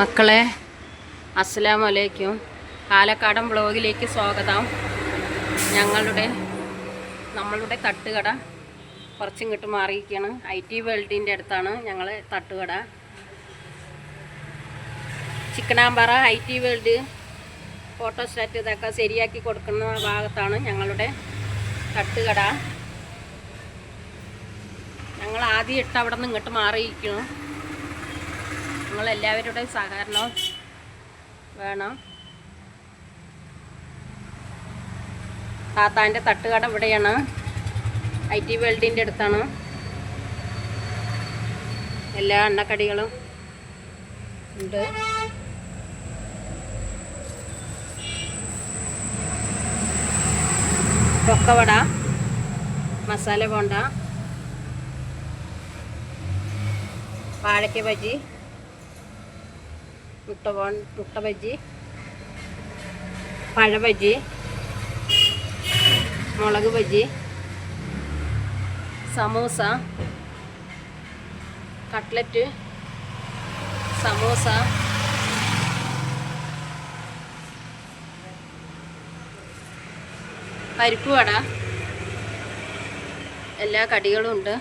മക്കളെ അസ്സലാമു അലൈക്കും പാലക്കാടൻ ബ്ലോഗിലേക്ക് സ്വാഗതം. ഞങ്ങളുടെ നമ്മളുടെ തട്ടുകട കുറച്ചും ഇങ്ങോട്ട് മാറിയിരിക്കുകയാണ്. ഐ ടി വേൾഡിന്റെ അടുത്താണ് ഞങ്ങൾ തട്ടുകട. ചിക്കനാമ്പാറ ഐ ടി വേൾഡ് ഫോട്ടോസ്റ്റാറ്റ് ഇതൊക്കെ ശരിയാക്കി കൊടുക്കുന്ന ഭാഗത്താണ് ഞങ്ങളുടെ തട്ടുകട. ഞങ്ങൾ ആദ്യം ഇട്ട് അവിടെ നിന്ന് ഇങ്ങോട്ട് മാറിയിരിക്കുന്നു. നിങ്ങളെല്ലാവരുടെയും സഹകരണം വേണം. താത്താന്റെ തട്ടുകട ഇവിടെയാണ്. ഐ ടി വേൾഡിന്റെ അടുത്താണ്. എല്ലാ എണ്ണക്കടികളും ഉണ്ട്. പൊക്കവട മസാല ബോണ്ട വാഴയ്ക്ക ബജി മുട്ട ബോ മുട്ട ബജി പഴ ബജി മുളക് ബജി സമൂസ കട്ട്ലറ്റ് സമൂസ പരിപ്പ് വട എല്ലാ കടികളും ഉണ്ട്.